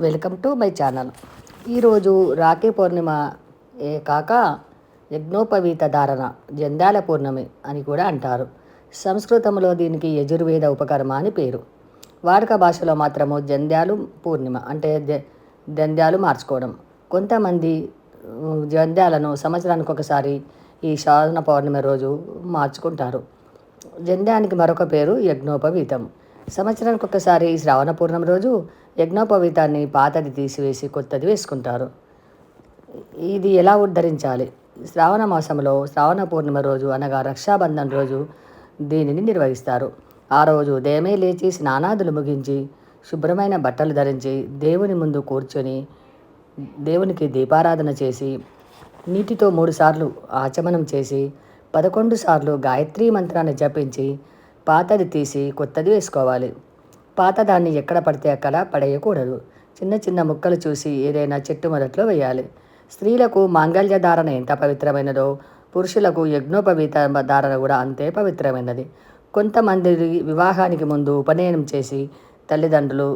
Welcome to my channel. ఈరోజు రాఖీ పౌర్ణిమ ఏ కాక యజ్ఞోపవీత ధారణ జంధ్యాల పౌర్ణమి అని కూడా అంటారు. సంస్కృతంలో దీనికి యజుర్వేద ఉపకర్మ అని పేరు. వాడుక భాషలో మాత్రము జంధ్యాలు పూర్ణిమ అంటే జంధ్యాలు మార్చుకోవడం. కొంతమంది జంధ్యాలను సంవత్సరానికి ఒకసారి ఈ శ్రావణ పౌర్ణమి రోజు మార్చుకుంటారు. జంధ్యానికి మరొక పేరు యజ్ఞోపవీతం. సంవత్సరానికి ఒకసారి శ్రావణ పూర్ణమి రోజు యజ్ఞోపవీతాన్ని పాతది తీసివేసి కొత్తది వేసుకుంటారు. ఇది ఎలా ఉద్ధరించాలి? శ్రావణ మాసంలో శ్రావణ పూర్ణిమ రోజు అనగా రక్షాబంధన్ రోజు దీనిని నిర్వహిస్తారు. ఆ రోజు ఉదయమే లేచి స్నానాదులు ముగించి శుభ్రమైన బట్టలు ధరించి దేవుని ముందు కూర్చొని దేవునికి దీపారాధన చేసి నీటితో మూడుసార్లు ఆచమనం చేసి పదకొండు సార్లు గాయత్రీ మంత్రాన్ని జపించి పాతది తీసి కొత్తది వేసుకోవాలి. పాతదాన్ని ఎక్కడ పడితే అక్కడ పడేయకూడదు. చిన్న చిన్న ముక్కలు చూసి ఏదైనా చెట్టు మొదట్లో వేయాలి. స్త్రీలకు మాంగళ్య ధారణ ఎంత పవిత్రమైనదో పురుషులకు యజ్ఞోపవీత ధారణ కూడా అంతే పవిత్రమైనది. కొంతమంది వివాహానికి ముందు ఉపనయనం చేసి తల్లిదండ్రులు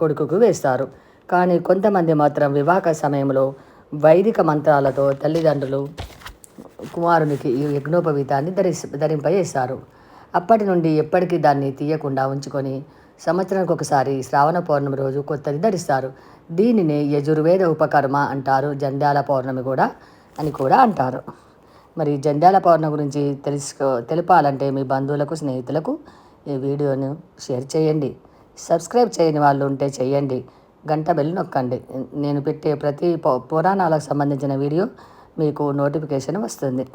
కొడుకుకు వేస్తారు. కానీ కొంతమంది మాత్రం వివాహ సమయంలో వైదిక మంత్రాలతో తల్లిదండ్రులు కుమారునికి ఈ యజ్ఞోపవీతాన్ని ధరి ధరింపజేస్తారు. అప్పటి నుండి ఎప్పటికీ దాన్ని తీయకుండా ఉంచుకొని సంవత్సరానికి ఒకసారి శ్రావణ పౌర్ణమి రోజు కొత్తది ధరిస్తారు. దీనిని యజుర్వేద ఉపకర్మ అంటారు జంధ్యాల పౌర్ణమి కూడా అని కూడా అంటారు. మరి జంధ్యాల పౌర్ణమి గురించి తెలుసుకో తెలపాలంటే మీ బంధువులకు స్నేహితులకు ఈ వీడియోను షేర్ చేయండి. సబ్స్క్రైబ్ చేయని వాళ్ళు ఉంటే చేయండి. గంట బెల్ నొక్కండి. నేను పెట్టే ప్రతి పౌ- పురాణాలకు సంబంధించిన వీడియో మీకు నోటిఫికేషన్ వస్తుంది.